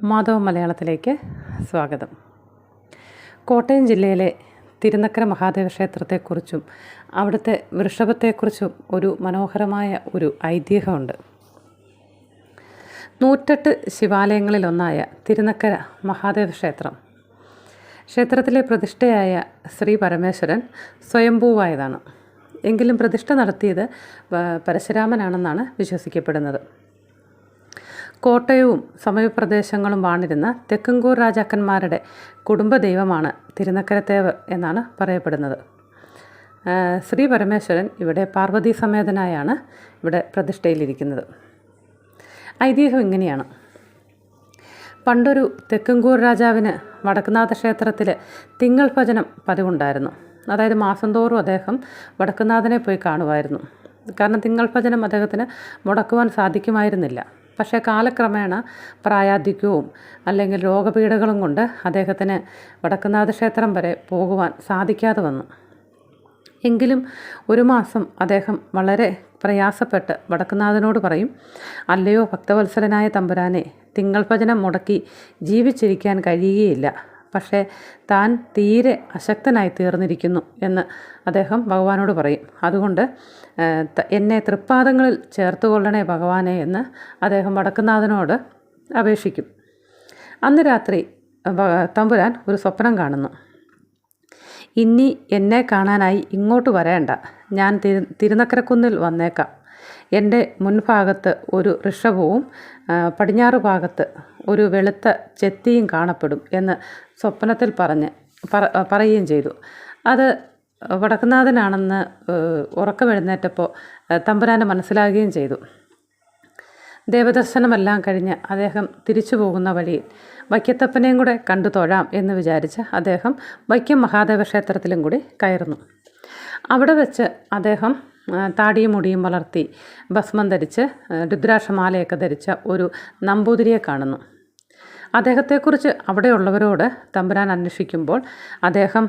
മാധവ മലയാളത്തിലേക്ക് സ്വാഗതം. കോട്ടയം ജില്ലയിലെ തിരുനക്കര മഹാദേവ ക്ഷേത്രത്തെക്കുറിച്ചും അവിടുത്തെ വൃഷഭത്തെക്കുറിച്ചും ഒരു മനോഹരമായ ഒരു ഐതിഹ്യമുണ്ട്. നൂറ്റെട്ട് ശിവാലയങ്ങളിലൊന്നായ തിരുനക്കര മഹാദേവ ക്ഷേത്രം ക്ഷേത്രത്തിലെ പ്രതിഷ്ഠയായ ശ്രീ പരമേശ്വരൻ സ്വയംഭൂവായതാണ്. എങ്കിലും പ്രതിഷ്ഠ നടത്തിയത് പരശുരാമനാണെന്നാണ് വിശ്വസിക്കപ്പെടുന്നത്. കോട്ടയവും സമീപപ്രദേശങ്ങളും വാണിരുന്ന തെക്കുംകൂർ രാജാക്കന്മാരുടെ കുടുംബദൈവമാണ് തിരുനക്കരത്തേവ് എന്നാണ് പറയപ്പെടുന്നത്. ശ്രീ പരമേശ്വരൻ ഇവിടെ പാർവതി സമേതനായാണ് ഇവിടെ പ്രതിഷ്ഠയിലിരിക്കുന്നത്. ഐതിഹ്യം ഇങ്ങനെയാണ്. പണ്ടൊരു തെക്കുംകൂർ രാജാവിന് വടക്കുനാഥ ക്ഷേത്രത്തിൽ തിങ്കൾ ഭജനം പതിവുണ്ടായിരുന്നു. അതായത് മാസം തോറും അദ്ദേഹം വടക്കുനാഥനെ പോയി കാണുമായിരുന്നു. കാരണം തിങ്കൾ ഭജനം അദ്ദേഹത്തിന് മുടക്കുവാൻ സാധിക്കുമായിരുന്നില്ല. പക്ഷേ കാലക്രമേണ പ്രായാധിക്യവും അല്ലെങ്കിൽ രോഗപീഠകളും കൊണ്ട് അദ്ദേഹത്തിന് വടക്കുന്നാഥ ക്ഷേത്രം വരെ പോകുവാൻ സാധിക്കാതെ വന്നു. എങ്കിലും ഒരു മാസം അദ്ദേഹം വളരെ പ്രയാസപ്പെട്ട് വടക്കുനാഥനോട് പറയും അല്ലയോ ഭക്തവത്സലനായ തമ്പുരാനെ തിങ്കൾ ഭജനം മുടക്കി ജീവിച്ചിരിക്കാൻ കഴിയുകയില്ല. പക്ഷേ താൻ തീരെ അശക്തനായി തീർന്നിരിക്കുന്നു എന്ന് അദ്ദേഹം ഭഗവാനോട് പറയും. അതുകൊണ്ട് എന്നെ തൃപ്പാദങ്ങളിൽ ചേർത്ത് കൊള്ളണേ ഭഗവാനെ എന്ന് അദ്ദേഹം വടക്കുന്നാഥനോട് അപേക്ഷിക്കും. അന്ന് രാത്രി തമ്പുരാൻ ഒരു സ്വപ്നം കാണുന്നു. ഇനി എന്നെ കാണാനായി ഇങ്ങോട്ട് വരേണ്ട. ഞാൻ തിരു തിരുനക്കരക്കുന്നിൽ വന്നേക്കാം. എന്റെ മുൻഭാഗത്ത് ഒരു ഋഷഭവും പടിഞ്ഞാറ് ഭാഗത്ത് ഒരു വെളുത്ത ചെത്തിയും കാണപ്പെടും എന്ന് സ്വപ്നത്തിൽ പറഞ്ഞ് പറ പറയുകയും ചെയ്തു. അത് വടക്കുനാഥനാണെന്ന് ഉറക്കം ഉറക്കമെഴുന്നേറ്റപ്പോൾ തമ്പുരാനെ മനസ്സിലാകുകയും ചെയ്തു. ദേവദർശനമെല്ലാം കഴിഞ്ഞ് അദ്ദേഹം തിരിച്ചു പോകുന്ന വഴിയിൽ വൈക്കത്തപ്പനെയും കൂടെ കണ്ടു തൊഴാം എന്ന് വിചാരിച്ച് അദ്ദേഹം വൈക്കം മഹാദേവ ക്ഷേത്രത്തിലും കൂടി കയറുന്നു. അവിടെ വെച്ച് അദ്ദേഹം താടിയും മുടിയും വളർത്തി ഭസ്മം ധരിച്ച് രുദ്രാക്ഷമാലയൊക്കെ ധരിച്ച ഒരു നമ്പൂതിരിയെ കാണുന്നു. അദ്ദേഹത്തെക്കുറിച്ച് അവിടെയുള്ളവരോട് തമ്പുരാൻ അന്വേഷിക്കുമ്പോൾ അദ്ദേഹം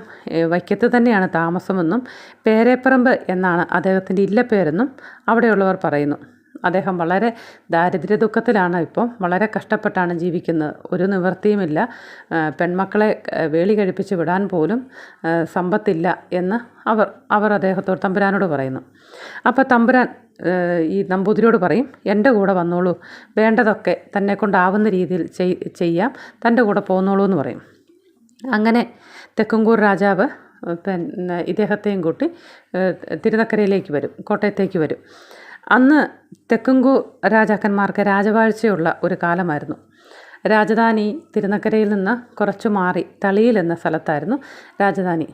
വൈക്കത്ത് തന്നെയാണ് താമസമെന്നും പേരേപ്പറമ്പ് എന്നാണ് അദ്ദേഹത്തിന്റെ ഇല്ലപ്പേരെന്നും അവിടെയുള്ളവർ പറയുന്നു. അദ്ദേഹം വളരെ ദാരിദ്ര്യ ദുഃഖത്തിലാണ് ഇപ്പം. വളരെ കഷ്ടപ്പെട്ടാണ് ജീവിക്കുന്നത്. ഒരു നിവൃത്തിയുമില്ല. പെൺമക്കളെ വേളി കഴിപ്പിച്ച് വിടാൻ പോലും സമ്പത്തില്ല എന്ന് അവർ അവർ അദ്ദേഹത്തോട് തമ്പുരാനോട് പറയുന്നു. അപ്പോൾ തമ്പുരാൻ ഈ നമ്പൂതിരിയോട് പറയും എന്റെ കൂടെ വന്നോളൂ. വേണ്ടതൊക്കെ തന്നെ കൊണ്ടാവുന്ന രീതിയിൽ ചെയ് ചെയ്യാം. തന്റെ കൂടെ പോന്നോളൂ എന്ന് പറയും. അങ്ങനെ തെക്കുംകൂർ രാജാവ് പിന്നെ ഇദ്ദേഹത്തെയും കൂട്ടി തിരുനക്കരയിലേക്ക് വരും കോട്ടയത്തേക്ക് വരും. അന്ന് തെക്കുംകു രാജാക്കന്മാർക്ക് രാജവാഴ്ചയുള്ള ഒരു കാലമായിരുന്നു. രാജധാനി തിരുനക്കരയിൽ നിന്ന് കുറച്ചു മാറി തളിയിൽ എന്ന സ്ഥലത്തായിരുന്നു രാജധാനി.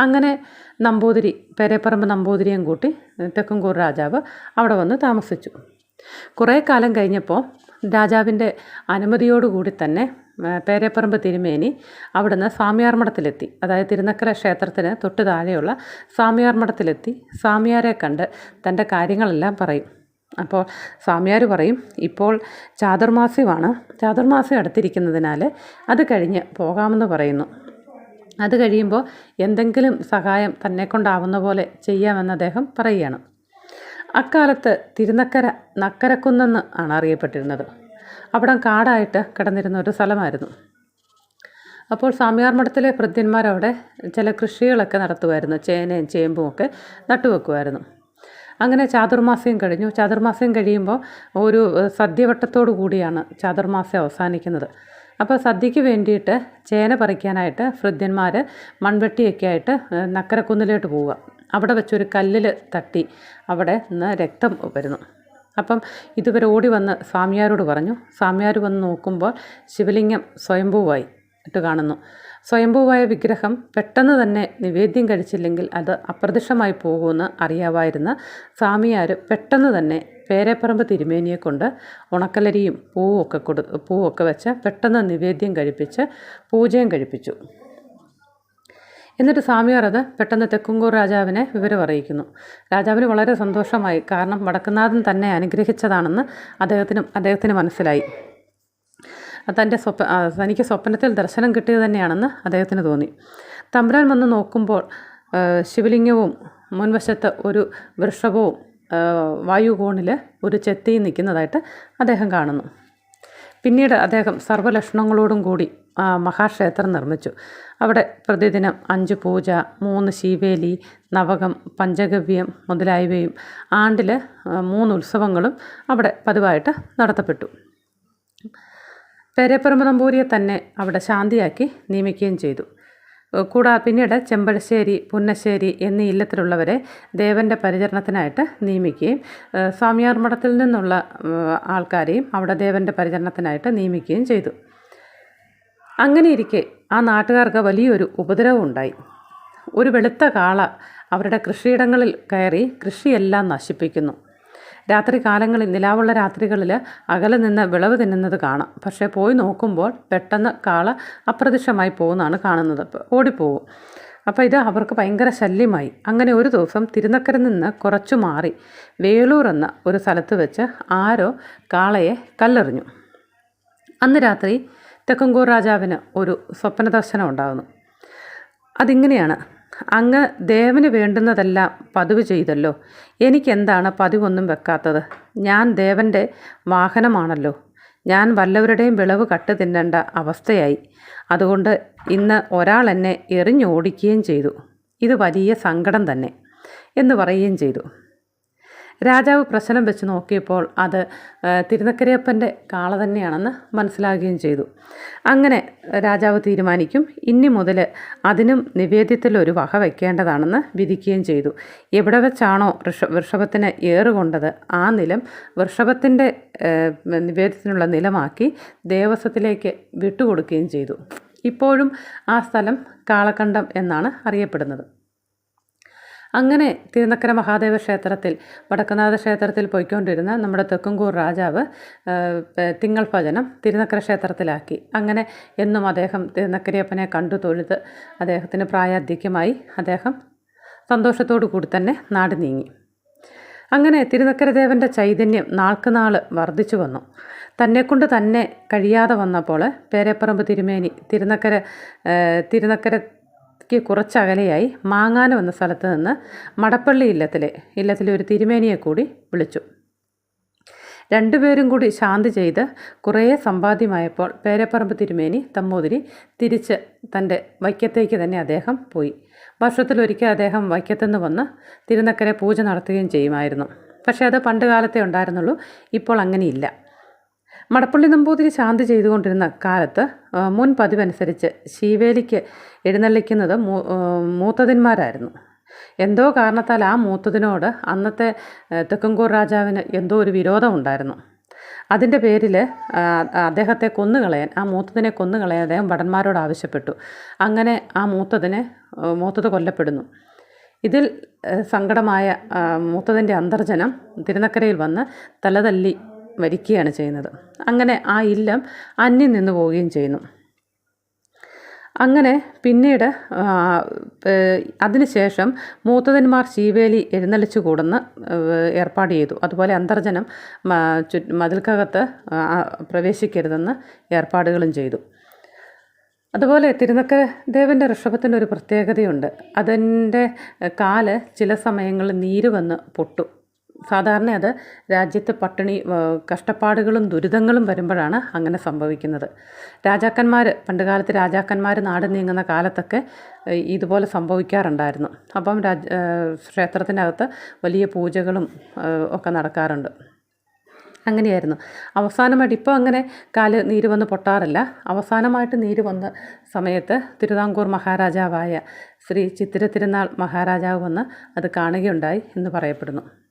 അങ്ങനെ നമ്പൂതിരി പേരേപ്പറമ്പ് നമ്പൂതിരിയും കൂട്ടി തെക്കുംകൂർ രാജാവ് അവിടെ വന്ന് താമസിച്ചു. കുറേ കാലം കഴിഞ്ഞപ്പോൾ രാജാവിന്റെ അനുമതിയോടുകൂടി തന്നെ പേരേപ്പറമ്പ് തിരുമേനി അവിടുന്ന് സ്വാമിയാർ മഠത്തിലെത്തി. അതായത് തിരുനക്കര ക്ഷേത്രത്തിന് തൊട്ട് താഴെയുള്ള സ്വാമിയാർ മഠത്തിലെത്തി. സ്വാമിയാരെ കണ്ട് തന്റെ കാര്യങ്ങളെല്ലാം പറയും. അപ്പോൾ സ്വാമിയാർ പറയും ഇപ്പോൾ ചാതുർമാസ്യമാണ്. ചാതുർമാസ്യം അടുത്തിരിക്കുന്നതിനാൽ അത് കഴിഞ്ഞ് പോകാമെന്ന് പറയുന്നു. അത് കഴിയുമ്പോൾ എന്തെങ്കിലും സഹായം തന്നെ കൊണ്ടാവുന്ന പോലെ ചെയ്യാമെന്ന് അദ്ദേഹം പറയുകയാണ്. അക്കാലത്ത് തിരുനക്കര നക്കരക്കുന്നെന്ന് ആണ് അറിയപ്പെട്ടിരുന്നത്. അവിടം കാടായിട്ട് കിടന്നിരുന്ന ഒരു സ്ഥലമായിരുന്നു. അപ്പോൾ സ്വാമിയാർ മഠത്തിലെ ഭൃത്യന്മാരവിടെ ചില കൃഷികളൊക്കെ നടത്തുമായിരുന്നു. ചേനയും ചേമ്പും ഒക്കെ നട്ടുവെക്കുമായിരുന്നു. അങ്ങനെ ചാതുർമാസ്യം കഴിഞ്ഞു. ചാതുർമാസ്യം കഴിയുമ്പോൾ ഒരു സദ്യവട്ടത്തോടു കൂടിയാണ് ചാതുർമാസ്യം അവസാനിക്കുന്നത്. അപ്പോൾ സദ്യയ്ക്ക് വേണ്ടിയിട്ട് ചേന പറിക്കാനായിട്ട് ഭൃത്യന്മാർ മൺവെട്ടിയൊക്കെ ആയിട്ട് നക്കരക്കുന്നിലോട്ട് പോവുക. അവിടെ വെച്ചൊരു കല്ലിൽ തട്ടി അവിടെ നിന്ന് രക്തം വരുന്നു. അപ്പം ഇതുവരെ ഓടി വന്ന് സ്വാമിയാരോട് പറഞ്ഞു. സ്വാമിയാർ വന്ന് നോക്കുമ്പോൾ ശിവലിംഗം സ്വയംഭൂവായി ഇട്ട് കാണുന്നു. സ്വയംഭൂവായ വിഗ്രഹം പെട്ടെന്ന് തന്നെ നിവേദ്യം കഴിച്ചില്ലെങ്കിൽ അത് അപ്രത്യക്ഷമായി പോകുമെന്ന് അറിയാമായിരുന്ന സ്വാമിയാർ പെട്ടെന്ന് തന്നെ പേരപ്പറമ്പ് തിരുമേനിയെ കൊണ്ട് ഉണക്കലരിയും പൂവും ഒക്കെ കൊടു പൂവൊക്കെ വെച്ച് പെട്ടെന്ന് നിവേദ്യം കഴിപ്പിച്ച് പൂജയും കഴിപ്പിച്ചു. എന്നിട്ട് സ്വാമിയാർ അത് പെട്ടെന്ന് തെക്കുംകൂർ രാജാവിനെ വിവരം അറിയിക്കുന്നു. രാജാവിന് വളരെ സന്തോഷമായി. കാരണം വടക്കുന്നാഥൻ തന്നെ അനുഗ്രഹിച്ചതാണെന്ന് അദ്ദേഹത്തിനും അദ്ദേഹത്തിന് മനസ്സിലായി. തന്റെ സ്വപ്ന തനിക്ക് സ്വപ്നത്തിൽ ദർശനം കിട്ടിയത് തന്നെയാണെന്ന് അദ്ദേഹത്തിന് തോന്നി. തമ്പുരാൻ വന്ന് നോക്കുമ്പോൾ ശിവലിംഗവും മുൻവശത്ത് ഒരു വൃഷഭവും വായുകോണിൽ ഒരു ചെത്തിയും നിൽക്കുന്നതായിട്ട് അദ്ദേഹം കാണുന്നു. പിന്നീട് അദ്ദേഹം സർവലക്ഷണങ്ങളോടും കൂടി മഹാക്ഷേത്രം നിർമ്മിച്ചു. അവിടെ പ്രതിദിനം അഞ്ച് പൂജ മൂന്ന് ശീവേലി നവകം പഞ്ചഗവ്യം മുതലായവയും ആണ്ടിൽ മൂന്ന് ഉത്സവങ്ങളും അവിടെ പതിവായിട്ട് നടത്തപ്പെട്ടു. പേരപ്പറമ്പ് നമ്പൂരിയെ തന്നെ അവിടെ ശാന്തിയാക്കി നിയമിക്കുകയും ചെയ്തു. കൂടാ പിന്നീട് ചെമ്പഴശ്ശേരി പുന്നശ്ശേരി എന്നീ ഇല്ലത്തിലുള്ളവരെ ദേവന്റെ പരിചരണത്തിനായിട്ട് നിയമിക്കുകയും സ്വാമിയാർ മഠത്തിൽ നിന്നുള്ള ആൾക്കാരെയും അവിടെ ദേവന്റെ പരിചരണത്തിനായിട്ട് നിയമിക്കുകയും ചെയ്തു. അങ്ങനെ ഇരിക്കെ ആ നാട്ടുകാർക്ക് വലിയൊരു ഉപദ്രവം ഉണ്ടായി ഒരു വെളുത്ത കാള അവരുടെ കൃഷിയിടങ്ങളിൽ കയറി കൃഷിയെല്ലാം നശിപ്പിക്കുന്നു. രാത്രി കാലങ്ങളിൽ നിലാവുള്ള രാത്രികളിൽ അകലെ നിന്ന് വിളവ് തിന്നുന്നത് കാണാം. പക്ഷേ പോയി നോക്കുമ്പോൾ പെട്ടെന്ന് കാള അപ്രത്യക്ഷമായി പോകുന്നതാണ് കാണുന്നത്. ഓടിപ്പോവും അപ്പോൾ ഇത് അവർക്ക് ഭയങ്കര ശല്യമായി. അങ്ങനെ ഒരു ദിവസം തിരുനക്കര നിന്ന് കുറച്ചു മാറി വേളൂർ എന്ന ഒരു സ്ഥലത്ത് വെച്ച് ആരോ കാളയെ കല്ലെറിഞ്ഞു. അന്ന് രാത്രി തെക്കങ്കൂർ രാജാവിന് ഒരു സ്വപ്ന ദർശനം ഉണ്ടാകുന്നു അതിങ്ങനെയാണ് അങ്ങ് ദേവന് വേണ്ടുന്നതെല്ലാം പതിവ് ചെയ്തല്ലോ. എനിക്കെന്താണ് പതിവൊന്നും വെക്കാത്തത്? ഞാൻ ദേവന്റെ വാഹനമാണല്ലോ. ഞാൻ വല്ലവരുടെയും വിളവ് കട്ട് തിന്നേണ്ട അവസ്ഥയായി. അതുകൊണ്ട് ഇന്ന് ഒരാൾ എന്നെ എറിഞ്ഞോടിക്കുകയും ചെയ്തു. ഇത് വലിയ സങ്കടം തന്നെ എന്ന് പറയുകയും ചെയ്തു. രാജാവ് പ്രശ്നം വെച്ച് നോക്കിയപ്പോൾ അത് തിരുനക്കരയപ്പന്റെ കാള തന്നെയാണെന്ന് മനസ്സിലാകുകയും ചെയ്തു. അങ്ങനെ രാജാവ് തീരുമാനിക്കും ഇനി മുതൽ അതിനും നിവേദ്യത്തിൽ ഒരു വക വയ്ക്കേണ്ടതാണെന്ന് വിധിക്കുകയും ചെയ്തു. എവിടെ വെച്ചാണോ വൃഷ വൃഷഭത്തിന് ഏറുകൊണ്ടത് ആ നിലം വൃഷഭത്തിന്റെ നിവേദ്യത്തിനുള്ള നിലമാക്കി ദേവസ്വത്തിലേക്ക് വിട്ടുകൊടുക്കുകയും ചെയ്തു. ഇപ്പോഴും ആ സ്ഥലം കാളക്കണ്ടം എന്നാണ് അറിയപ്പെടുന്നത്. അങ്ങനെ തിരുനക്കര മഹാദേവ ക്ഷേത്രത്തിൽ വടക്കുനാഥ ക്ഷേത്രത്തിൽ പോയിക്കൊണ്ടിരുന്ന നമ്മുടെ തെക്കുംകൂർ രാജാവ് തിങ്കൾ ഭജനം തിരുനക്കര ക്ഷേത്രത്തിലാക്കി. അങ്ങനെ എന്നും അദ്ദേഹം തിരുനക്കരയപ്പനെ കണ്ടു തൊഴുത് അദ്ദേഹത്തിന് പ്രായാധിക്യമായി അദ്ദേഹം സന്തോഷത്തോടു കൂടി തന്നെ നാട് നീങ്ങി. അങ്ങനെ തിരുനക്കരദേവന്റെ ചൈതന്യം നാൾക്ക് നാൾ വർദ്ധിച്ചു വന്നു. തന്നെക്കൊണ്ട് തന്നെ കഴിയാതെ വന്നപ്പോൾ പേരപ്പറമ്പ് തിരുമേനി തിരുനക്കര തിരുനക്കര ക്ക് കുറച്ചകലെയായി മാങ്ങാനം എന്ന സ്ഥലത്ത് നിന്ന് മടപ്പള്ളി ഇല്ലത്തിലെ ഇല്ലത്തിലെ ഒരു തിരുമേനിയെ കൂടി വിളിച്ചു. രണ്ടുപേരും കൂടി ശാന്തി ചെയ്ത് കുറേ സമ്പാദ്യമായപ്പോൾ പേരപ്പറമ്പ് തിരുമേനി തമ്മൂതിരി തിരിച്ച് തന്റെ വൈക്കത്തേക്ക് തന്നെ അദ്ദേഹം പോയി. വർഷത്തിലൊരിക്കൽ അദ്ദേഹം വൈക്കത്തുനിന്ന് വന്ന് തിരുനക്കരെ പൂജ നടത്തുകയും ചെയ്യുമായിരുന്നു. പക്ഷേ അത് പണ്ട് കാലത്തെ ഉണ്ടായിരുന്നുള്ളൂ ഇപ്പോൾ അങ്ങനെയില്ല. മടപ്പള്ളി നമ്പൂതിരി ശാന്തി ചെയ്തുകൊണ്ടിരുന്ന കാലത്ത് മുൻ പതിവനുസരിച്ച് ശീവേലിക്ക് എഴുന്നള്ളിക്കുന്നത് മൂത്തതിന്മാരായിരുന്നു. എന്തോ കാരണത്താൽ ആ മൂത്തതിനോട് അന്നത്തെ തെക്കുംകൂർ രാജാവിന് എന്തോ ഒരു വിരോധം ഉണ്ടായിരുന്നു അതിന്റെ പേരിൽ അദ്ദേഹത്തെ കൊന്നുകളയാൻ ആ മൂത്തതിനെ കൊന്നുകളയാൻ അദ്ദേഹം ഭടന്മാരോട് ആവശ്യപ്പെട്ടു. അങ്ങനെ ആ മൂത്തതിനെ മൂത്തത് കൊല്ലപ്പെടുന്നു. ഇതിൽ സങ്കടമായ മൂത്തതിന്റെ അന്തർജനം തിരുനക്കരയിൽ വന്ന് തലതല്ലി വരിക്കുകയാണ് ചെയ്യുന്നത്. അങ്ങനെ ആ ഇല്ലം അന്യം നിന്ന് പോവുകയും ചെയ്യുന്നു. അങ്ങനെ പിന്നീട് അതിനുശേഷം മൂത്തതന്മാർ ശീവേലി എഴുന്നള്ളിച്ചു കൂടുന്ന ഏർപ്പാട് ചെയ്തു. അതുപോലെ അന്തർജനം മതിൽക്കകത്ത് പ്രവേശിക്കരുതെന്ന് ഏർപ്പാടുകളും ചെയ്തു. അതുപോലെ തിരുനക്ക ദേവന്റെ ഋഷഭത്തിന്റെ ഒരു പ്രത്യേകതയുണ്ട്. അതിന്റെ കാൽ ചില സമയങ്ങളിൽ നീര് വന്ന് പൊട്ടും. സാധാരണ അത് രാജ്യത്ത് പട്ടിണി കഷ്ടപ്പാടുകളും ദുരിതങ്ങളും വരുമ്പോഴാണ് അങ്ങനെ സംഭവിക്കുന്നത്. രാജാക്കന്മാർ പണ്ടുകാലത്ത് രാജാക്കന്മാർ നാട് നീങ്ങുന്ന കാലത്തൊക്കെ ഇതുപോലെ സംഭവിക്കാറുണ്ടായിരുന്നു. അപ്പം രാജ ക്ഷേത്രത്തിനകത്ത് വലിയ പൂജകളും ഒക്കെ നടക്കാറുണ്ട്. അങ്ങനെയായിരുന്നു. അവസാനമായിട്ട് ഇപ്പോൾ അങ്ങനെ കാൽ നീര് വന്ന് പൊട്ടാറില്ല. അവസാനമായിട്ട് നീര് വന്ന സമയത്ത് തിരുവിതാംകൂർ മഹാരാജാവായ ശ്രീ ചിത്തിര തിരുനാൾ മഹാരാജാവ് വന്ന് അത് കാണുകയുണ്ടായി എന്ന് പറയപ്പെടുന്നു.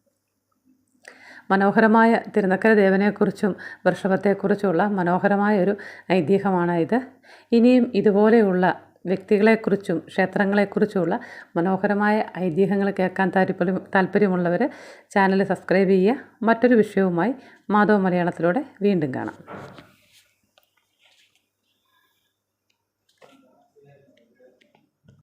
മനോഹരമായ തിരുനക്കര ദേവനെക്കുറിച്ചും വൃഷഭത്തെക്കുറിച്ചുള്ള മനോഹരമായ ഒരു ഐതിഹ്യമാണ് ഇത്. ഇനിയും ഇതുപോലെയുള്ള വ്യക്തികളെക്കുറിച്ചും ക്ഷേത്രങ്ങളെക്കുറിച്ചുമുള്ള മനോഹരമായ ഐതിഹ്യങ്ങൾ കേൾക്കാൻ താല്പര്യം താല്പര്യമുള്ളവർ ചാനൽ സബ്സ്ക്രൈബ് ചെയ്യുക. മറ്റൊരു വിഷയവുമായി മാധവ മലയാളത്തിലൂടെ വീണ്ടും കാണാം.